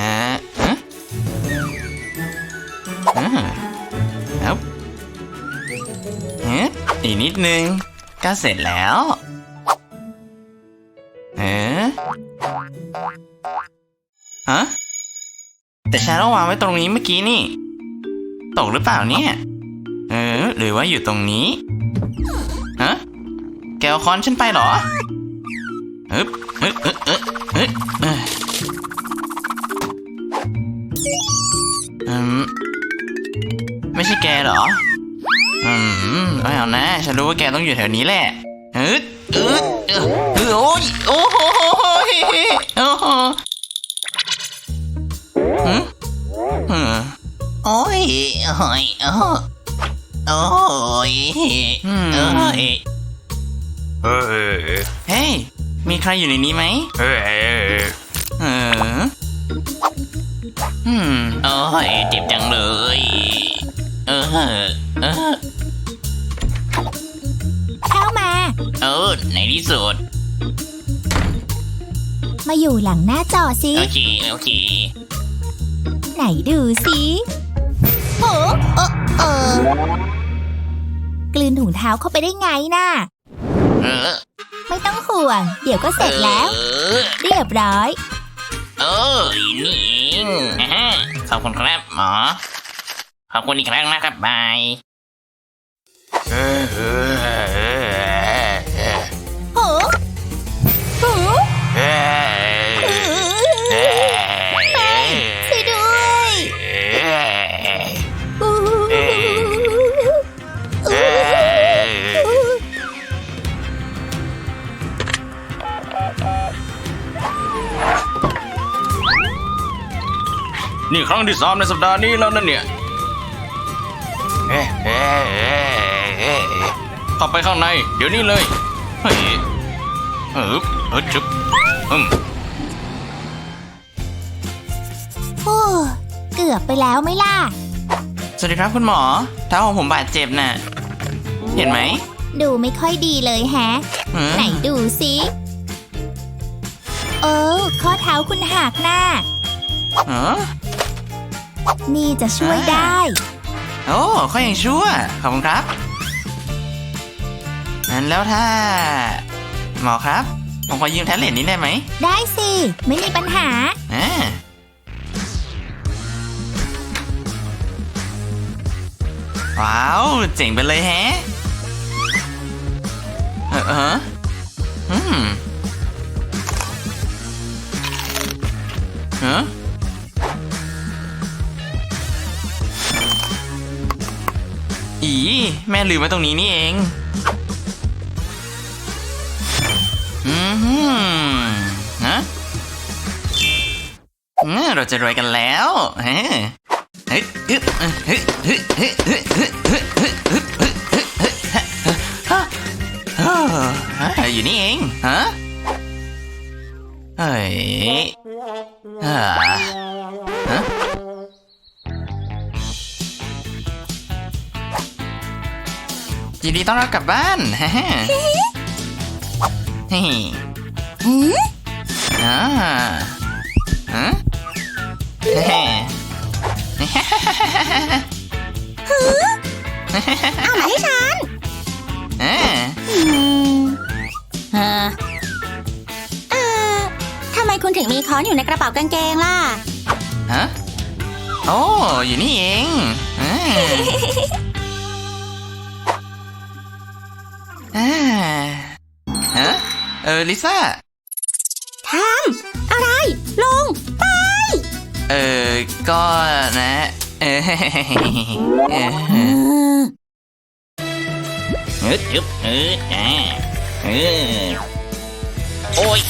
ฮะฮะฮะเอาฮะอีกนิดนึง ก็เสร็จแล้วเอ๊ะฮะแต่ฉันเอาวางไว้ตรงนี้เมื่อกี้นี่ ตกหรือเปล่าเนี่ย เออ หรือว่าอยู่ตรงนี้ ฮะ แกเอาคอนฉันไปเหรอฮึบฮึบฮึบฮึบฮึบเออ ไม่ใช่แกเหรอ อืมไม่เอานะ ฉันรู้ว่าแกต้องอยู่แถวนี้แหละฮึดอึดเออเออโอ้ยโอ้โหโอ้โหหืมหืมโอ้ยโอ้ยโอ้ยโอ้ยเฮ้ย มีใครอยู่ในนี้ไหมเฮ้ยเอออืมโอ้ยเจ็บจังเลย เออเออเข้ามา เออในที่สุด มาอยู่หลังหน้าจอสิ โอเค โอเค ไหนดูสิโหเออเออกลืนถุงเท้าเข้าไปได้ไงน่ะ เออ ไม่ต้องห่วง เดี๋ยวก็เสร็จแล้วเออเรียบร้อยเออนี่เองอ่าฮะขอบคุณครับหมอ ขอบคุณอีกครั้งนะครับบายเฮ้ยเฮ้ย นี่ครั้งที่สามในสัปดาห์นี้แล้วนั่นเนี่ยเฮ้ยเฮ้ยเฮ้ยเข้าไปข้างใน เดี๋ยวนี้เลย เฮ้ยเออเออจุ๊บอืมโอ้เกือบไปแล้วไหม่ล่ะ สวัสดีครับคุณหมอเท้าของผมบาดเจ็บน่ะ เห็นไหมดูไม่ค่อยดีเลยแฮะ อืมไหนดูสิเออข้อเท้าคุณหักหน้า เออ นี่จะช่วยได้ โอ้เขายังชั่ว ขอบคุณครับนั้นแล้วถ้า หมอครับ ผมขอยืมแท็บเล็ตนี้ได้ไหม ได้สิ ไม่มีปัญหาอ่าว้าว เจ๋งไปเลยแฮะ เออเอออืมเออ อีแม่ลืมไว้ตรงนี้นี่เอง อืมฮึฮะเราจะรวยกันแล้วเฮ้ยเฮ้ยเฮ้ยเฮ้ยเฮ้ยเฮ้ยเฮ้ยเฮ้ยเฮ้ยเฮ้ยเฮ้ยเฮ้ยเฮ้ยเฮ้ยฮะฮะอยู่นี่เองฮะเฮ้ย ยินดีต้อนรับกลับบ้านเฮ้ยเฮ้ยหืมอ่าฮะเฮ้เอามาให้ฉันเอ้ยอืมเออเออทำไมคุณถึงมีค้อนอยู่ในกระเป๋ากางเกงล่ะ ฮะ โอ้ อยู่นี่เองเอ้ย อ่าฮะเออลิซ่าทำอะไร ลง ไป เออก็นะเออเออเออจึ๊บเอออ่าเออโอ้ย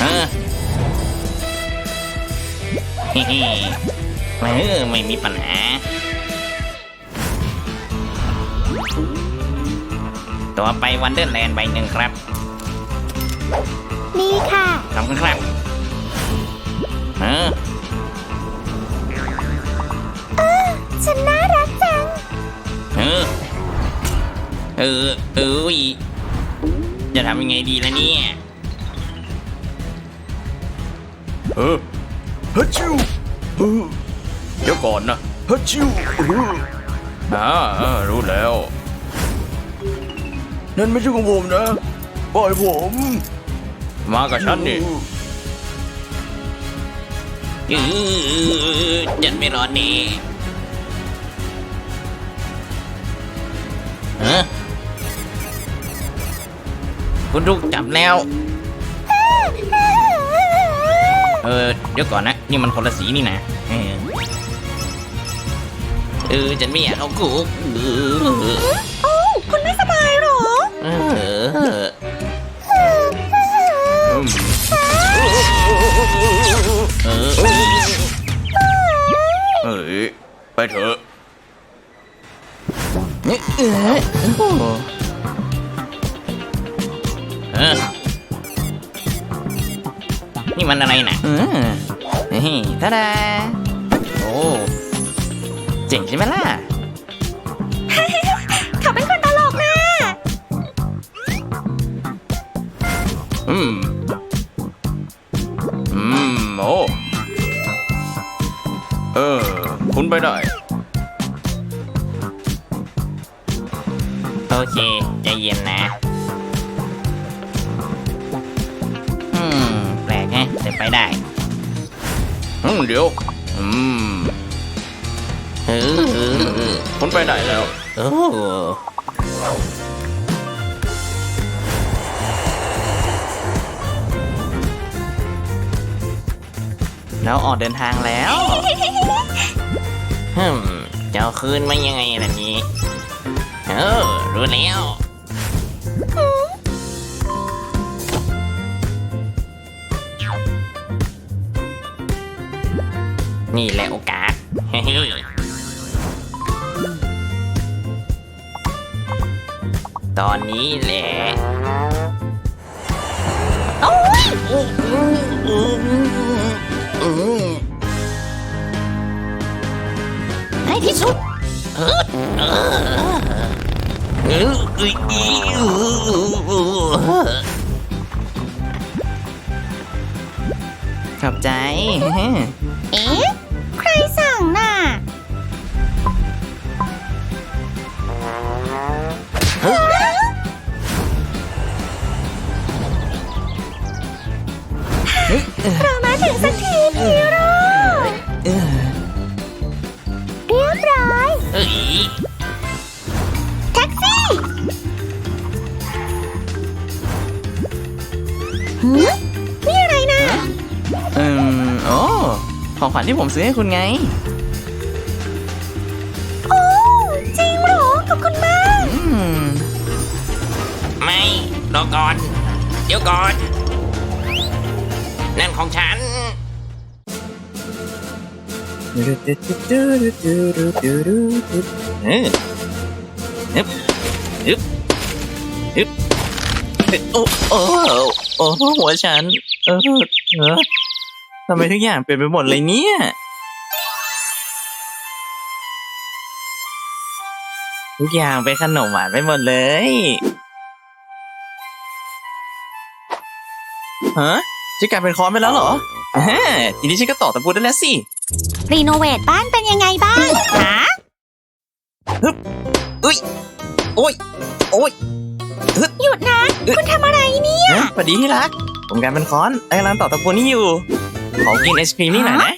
เออเฮ้เออไม่มีปัญหา ต่อไปวันเดอร์แลนด์ใบหนึ่งครับ นี่ค่ะ ขอบคุณครับเออฉันน่ารักจัง เออ เออ เออจะทำยังไงดีล่ะเนี่ย เออฮัชชิวเออเดี๋ยวก่อนนะฮัชชิวเอออ่าอ่ารู้แล้ว นั่นไม่ใช่ของผมนะปล่อยผมมากับฉันนี่อือฉันไม่รอดแนี่ฮะคุณถูกจับแล้ว เออ เดี๋ยวก่อนนะ นี่มันคนละสีนี่นะ เออเออฉันไม่อยากเอาคุกเออโอ้คุณไม่สบาย เออเออเฮ้ยไปเถอะเออนี่มันอะไรนะเออนี่ท่าดาโอ้ เจ๋งใช่ไหมล่ะ อืม อืม โอ้ เออ คุณไปได้ โอเค ใจเย็นนะ อืม แปลกไงแต่ไปได้ อืม เดี๋ยว อืม เออเออเออคุณไปได้แล้ว โอ้ แล้วออกเดินทางแล้วฮึมจะเอาคืนมายังไงล่ะนี้เออรู้แล้วนี่แหละโอกาส ตอนนี้แหละ ในที่สุดเออเอออีเออขอบใจ เอ๊ะ ที่ผมซื้อให้คุณไง โอ้ จริงเหรอ ขอบคุณมาก อืม ไม่รอก่อน เดี๋ยวก่อน นั่นของฉัน เออฮึบฮึบฮึบโอ้โอ้โอ้หัวฉัน เออเออ ทำไมทุกอย่างเปลี่ยนไปหมดเลยเนี่ย ทุกอย่างเป็นขนมหวานไปหมดเลยฮะจะกลายเป็นค้อนไปแล้วเหรออ่าทีนี้ฉันก็ต่อตะปูได้แล้วสิ รีโนเวทบ้านเป็นยังไงบ้างฮะอุ้ยโอ้ยโอ้ยหยุดนะ คุณทำอะไรเนี่ยเอ๊ะสวัสดีที่รัก ผมกลายเป็นค้อนและกำลังต่อตะปูนี่อยู่ ขอกินไอศครีมนี่หน่อยนะ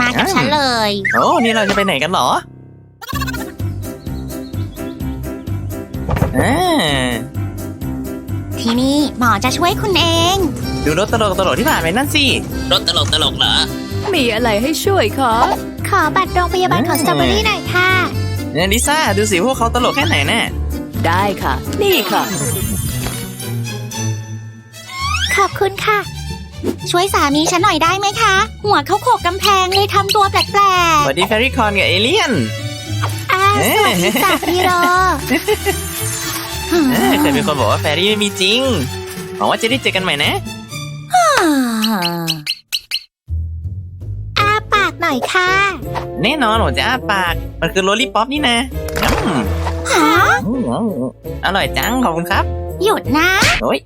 มากับฉันเลย โอ้ นี่เราจะไปไหนกันเหรออ่าที่นี่หมอจะช่วยคุณเอง ดูรถตลกตลกๆที่ผ่านไปนั่นสิ รถตลกตลกเหรอ มีอะไรให้ช่วยคะ ขอบัตรโรงพยาบาลของสตรอเบอรี่หน่อยค่ะเนี่ยลิซ่าดูสิพวกเขาตลกแค่ไหนแน่ได้ค่ะ นี่ค่ะ ขอบคุณค่ะ ช่วยสามีฉันหน่อยได้ไหมคะ หัวเขาโขกกำแพงเลยทำตัวแปลสกวัสดีแฟรี่คอนกับเอเลียนๆอ่าสวัสดีจ้ะพี่โรเออเคยมีคนบอกว่าแฟรี่ไม่มีจริงหวังว่าจะได้เจอกันใหม่นะ อาปากหน่อยค่ะแน่นอนผมจะอ้าปาก มันคือโรลลี่ป๊อปนี่นะอืมฮะอืมอร่อยจัง ขอบคุณครับ หยุดนะ โอ้ย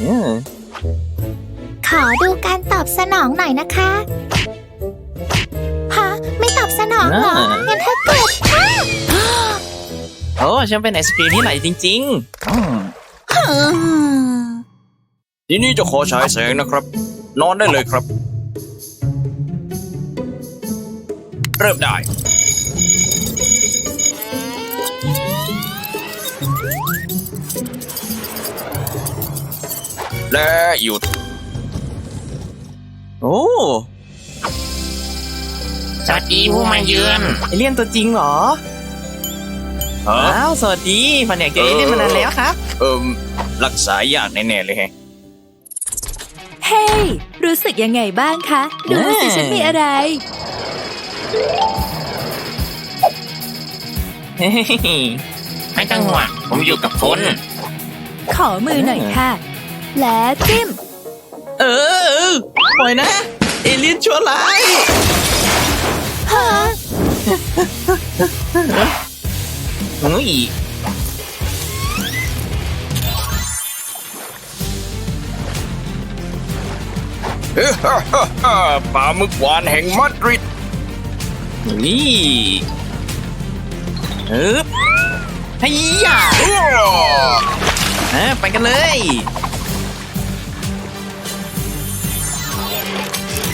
เออข อดูการตอบสนองหน่อยนะคะฮะไม่ตอบสนองเหรออ่างั้งั้นถ้าเกิดโอ้ฉันเป็นไอศกรีมที่ไหนจริงๆอืมอืมทีนี้จะขอฉายแสงนะครับ นอนได้เลยครับ เริ่มได้และหยุด โอ้สวัสดีผู้มาเยือนเอเลี่ยนตัวจริงเหรอฮะว้าวสวัสดีฝันอยากเจอเอเลี่ยนมานานแล้วครับเอิมรักษายากแน่ๆเลยแฮะเฮ้ยรู้สึกยังไงบ้างคะ ดูสิฉันมีอะไร เฮ้ยไม่ต้องห่วงผมอยู่กับคุณขอมือหน่อยค่ะ และจิ้ม เออเออปล่อยนะ เอเลี่ยนชั่วร้ายฮะอุ้ยเฮ้ฮ่าฮ่าฮ่าปลาหมึกหวานแห่งมาดริด นี่เออให้ยาอ้อเออไปกันเลย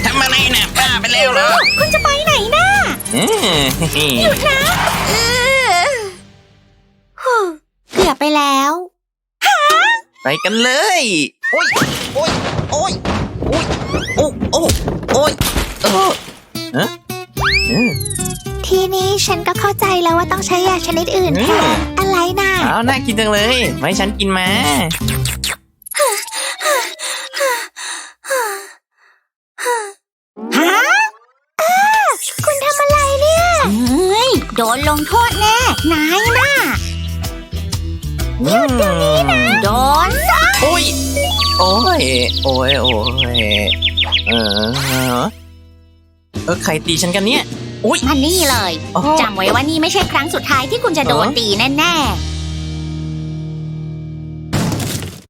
ทำอะไรนะป้าไปเร็วเหรอคุณจะไปไหนน่ะเออหยุดนะเออฮู้เกือบไปแล้วไปกันเลยโอ้ยโอ้ยโอ้ยโอ้ยโอ้โอ้โอ้ยเออเออเออทีนี้ฉันก็เข้าใจแล้วว่าต้องใช้ยาชนิดอื่นแทนอะไรน่ะ เอาน่ากินจังเลยมาให้ฉันกินมา โดนลงโทษแน่นายน่ะหยุดเดี๋ยวนี้นะ โดนซะโอ้ย โอ้ย โอ้ย โอ้ย เออ เออ ใครตีฉันกันเนี่ย อุ้ย มานี่เลยอ๋อจำไว้ว่านี่ไม่ใช่ครั้งสุดท้ายที่คุณจะโดนตีแน่ ๆ